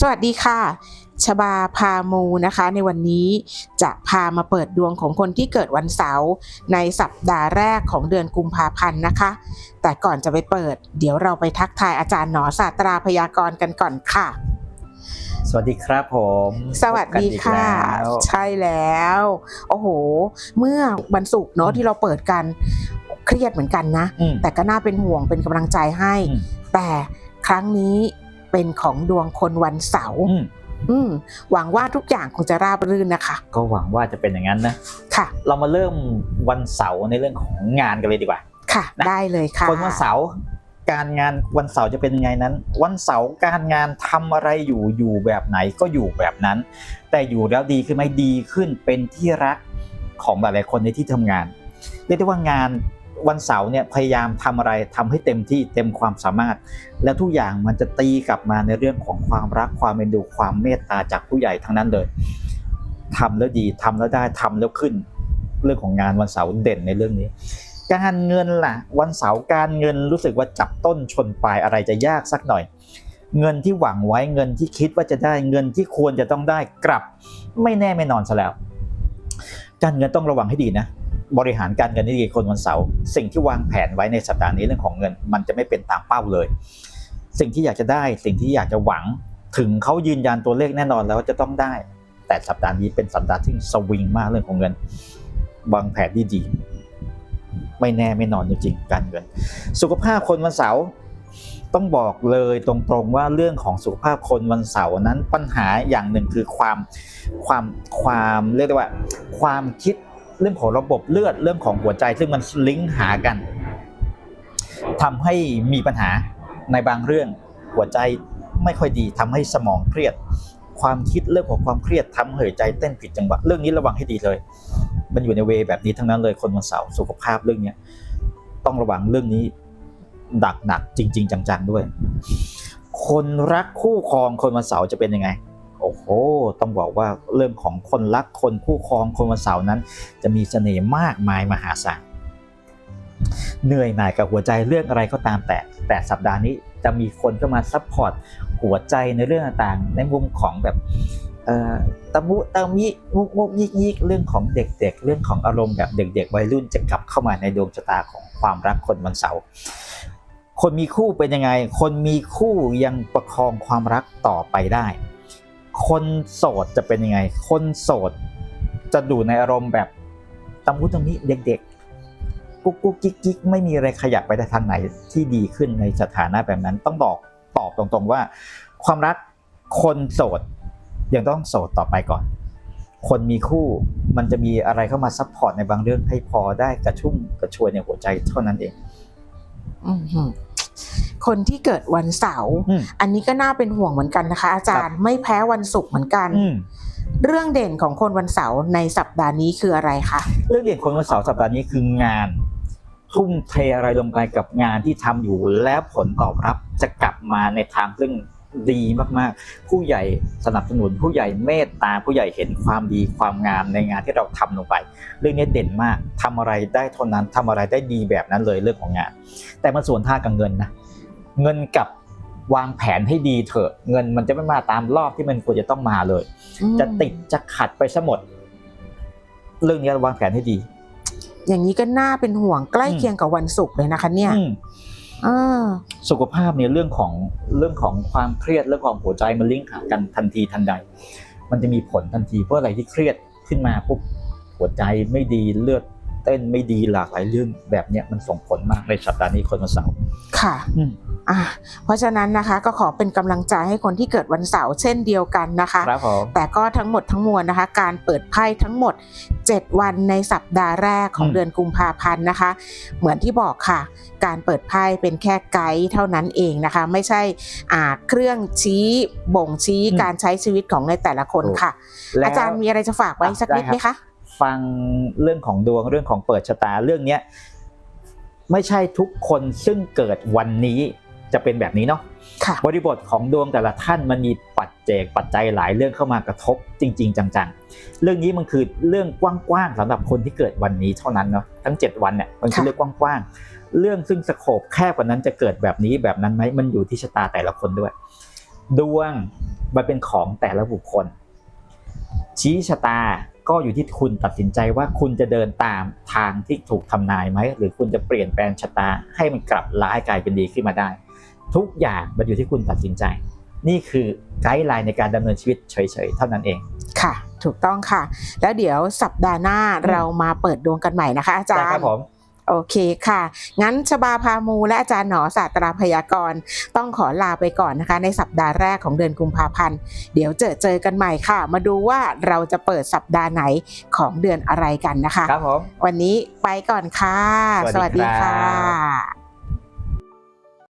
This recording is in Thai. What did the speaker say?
สวัสดีค่ะชบาพามูนะคะ ในวันนี้จะพามาเปิดดวงของคนที่เกิดวันเสาร์ในสัปดาห์แรกของเดือนกุมภาพันธ์นะคะ แต่ก่อนจะไปเปิด เดี๋ยวเราไปทักทายอาจารย์หนอศาสตราพยากรณ์กันก่อนค่ะ สวัสดีครับผม สวัสดีพบกันอีกค่ะแล้วใช่แล้ว โอ้โห เมื่อวันศุกร์เนาะที่เราเปิดกันเครียดเหมือนกันนะอืมแต่ก็น่าเป็นห่วงเป็นกำลังใจให้อืมแต่ครั้งนี้ เป็นของดวงคนวันเสาร์อืมอืมหวังว่าทุกอย่างคงจะราบรื่นนะคะ ก็หวังว่าจะเป็นอย่างนั้นนะค่ะ เรามาเริ่มวันเสาร์ในเรื่องของงานกันเลยดีกว่า ค่ะนะได้เลยค่ะ คนวันเสาร์การงานวันเสาร์จะเป็นยังไงนั้น วันเสาร์การงานทำอะไรอยู่อยู่แบบไหนก็อยู่แบบนั้น แต่อยู่แล้วดีขึ้นไหมดีขึ้นเป็นที่รักของหลายๆคนในที่ทำงานเรียกได้ว่างาน วันเสาร์เนี่ยพยายามทำอะไรทำให้เต็มที่เต็มความสามารถ แล้วทุกอย่างมันจะตีกลับมาในเรื่องของความรักความเอ็นดูความเมตตาจากผู้ใหญ่ทั้งนั้นเลยทำแล้วดีทำแล้วได้ทำแล้วขึ้น เรื่องของงานวันเสาร์เด่นในเรื่องนี้ การเงินล่ะ วันเสาร์การเงินรู้สึกว่าจับต้นชนปลายอะไรจะยากสักหน่อย เงินที่หวังไว้เงินที่คิดว่าจะได้เงินที่ควรจะต้องได้กลับ ไม่แน่ไม่นอนซะแล้ว การเงินต้องระวังให้ดีนะ บริหารการเงินให้ดีคนวันเสาร์สิ่งที่วางแผนไว้ในสัปดาห์นี้เรื่องของเงิน มันจะไม่เป็นตามเป้าเลย สิ่งที่อยากจะได้สิ่งที่อยากจะหวังถึงเขายืนยันตัวเลขแน่นอนแล้วจะต้องได้ แต่สัปดาห์นี้เป็นสัปดาห์ที่สวิงมากเรื่องของเงิน วางแผนดีๆไม่แน่ไม่นอนจริงๆการเงิน สุขภาพคนวันเสาร์ต้องบอกเลยตรงๆว่าเรื่องของสุขภาพคนวันเสาร์นั้นปัญหาอย่างหนึ่งคือความความความเรียกได้ว่า ความคิด เรื่องของระบบเลือดเรื่องของหัวใจ ซึ่งมันลิงก์หากันทำให้มีปัญหาในบางเรื่องหัวใจไม่ค่อยดีทำให้สมองเครียด ความคิดเรื่องของความเครียดทำให้หัวใจเต้นผิดจังหวะเรื่องนี้ระวังให้ดีเลย มันอยู่ในเวแบบนี้ทั้งนั้นเลยคนวันเสาร์สุขภาพเรื่องเนี้ต้องระวังเรื่องนี้ดักหนักจริง ๆ จังๆด้วย คนรักคู่ครองคนวันเสาร์จะเป็นยังไง โอ้โห ต้องบอกว่าเรื่องของคนรักคนคู่ครองคนวันเสาร์นั้น จะมีเสน่ห์มากมายมหาศาลเหนื่อยหน่ายกับหัวใจเรื่องอะไรก็ตามแต่ แต่สัปดาห์นี้จะมีคนเข้ามาซัพพอร์ตหัวใจในเรื่องต่างๆ ในมุมของแบบตะมุตะมิมุกมุกยิกยิกเรื่องของเด็กๆ เรื่องของอารมณ์แบบเด็ก ๆ วัยรุ่นจะกลับเข้ามาในดวงชะตาของความรักคนวันเสาร์คนมีคู่เป็นยังไง คนมีคู่ยังประคองความรักต่อไปได้ คนโสดจะเป็นยังไง คนโสดจะดูในอารมณ์แบบตะมุตะมิเด็กๆ กุ๊กกุ๊กกิ๊กกิ๊กไม่มีอะไรขยับไปในทางไหนที่ดีขึ้นในสถานะแบบนั้น ต้องบอกตอบตรงๆว่า ความรักคนโสดยังต้องโสดต่อไปก่อน คนมีคู่มันจะมีอะไรเข้ามาซัพพอร์ตในบางเรื่องให้พอได้กระชุ่มกระชวยในหัวใจเท่านั้นเองอือหือ คนที่เกิดวันเสาร์อืมอันนี้ก็น่าเป็นห่วงเหมือนกันนะคะ อาจารย์ไม่แพ้วันศุกร์เหมือนกันอืมเรื่องเด่นของคนวันเสาร์ในสัปดาห์นี้คืออะไรคะเรื่องเด่นคนวันเสาร์สัปดาห์นี้คืองาน ทุ่มเทอะไรลงไปกับงานที่ทำอยู่แล้วผลตอบรับจะกลับมาในทางซึ่งดีมากๆ ผู้ใหญ่สนับสนุนผู้ใหญ่เมตตาผู้ใหญ่เห็นความดีความงามในงานที่เราทำลงไป เรื่องนี้เด่นมากทำอะไรได้เท่านั้นทำอะไรได้ดีแบบนั้นเลยเรื่องของงาน แต่มันส่วนท่ากับเงินนะ เงินกับวางแผนให้ดีเถอะ เงินมันจะไม่มาตามรอบที่มันควรจะต้องมาเลยอืมจะติดจะขัดไปซะหมด เรื่องนี้วางแผนให้ดี อย่างนี้ก็น่าเป็นห่วงใกล้อืมเคียงกับวันศุกร์เลยนะคะ เนี่ยอืมเออสุขภาพเนี่ยเรื่องของเรื่องของความเครียดเรื่องของหัวใจมันลิงก์หากันทันทีทันใด มันจะมีผลทันทีเพราะอะไรที่เครียดขึ้นมาปุ๊บหัวใจไม่ดีเลือดเต้นไม่ดีหลากหลายเรื่องแบบเนี้ยมันส่งผลมากในสัปดาห์นี้คนวันเสาร์ค่ะ อืม อะเพราะฉะนั้นนะคะก็ขอเป็นกำลังใจให้คนที่เกิดวันเสาร์เช่นเดียวกันนะคะครับผมแต่ก็ทั้งหมดทั้งมวลนะคะ การเปิดไพ่ทั้งหมด 7 วันในสัปดาห์แรกของอืมเดือนกุมภาพันธ์นะคะ เหมือนที่บอกค่ะ การเปิดไพ่เป็นแค่ไกด์เท่านั้นเองนะคะ ไม่ใช่อ่าเครื่องชี้บ่งชี้การใช้ชีวิตของในแต่ละคนค่ะแล้วอาจารย์มีอะไรจะฝากไว้สักนิดไหมคะฟังเรื่องของดวงเรื่องของเปิดชะตาเรื่องเนี้ยไม่ใช่ทุกคนซึ่งเกิดวันนี้ จะเป็นแบบนี้เนาะค่ะบริบทของดวงแต่ละท่านมันมีปัจเจกปัจจัยหลายเรื่องเข้ามากระทบจริง ๆ จังๆ เรื่องนี้มันคือเรื่องกว้างๆสำหรับคนที่เกิดวันนี้เท่านั้นเนาะทั้ง 7 วันเนี่ยมันคือค่ะเรื่องกว้างๆเรื่องซึ่งสโคปแคบกว่านั้นจะเกิดแบบนี้แบบนั้นไหมมันอยู่ที่ชะตาแต่ละคนด้วย ดวงมันเป็นของแต่ละบุคคล ชี้ชะตาก็อยู่ที่คุณตัดสินใจว่าคุณจะเดินตามทางที่ถูกทำนายไหมหรือคุณจะเปลี่ยนแปลงชะตาให้มันกลับร้ายกลายเป็นดีขึ้นมาได้ ทุกอย่างมันอยู่ที่คุณตัดสินใจ นี่คือไกด์ไลน์ในการดำเนินชีวิตเฉยๆ เท่านั้นเองค่ะ ถูกต้องค่ะ แล้วเดี๋ยวสัปดาห์หน้าเรามาเปิดดวงกันใหม่นะคะ อาจารได้ครัย์บผมโอเคค่ะ งั้นชบาพามูและอาจารย์หนอศาสตราพยากรณ์ต้องขอลาไปก่อนนะคะ ในสัปดาห์แรกของเดือนกุมภาพันธ์ เดี๋ยวเจอเจอกันใหม่ค่ะ มาดูว่าเราจะเปิดสัปดาห์ไหนของเดือนอะไรกันนะคะ ครับผม วันนี้ไปก่อนค่ะ สวัสดีครับค่ะ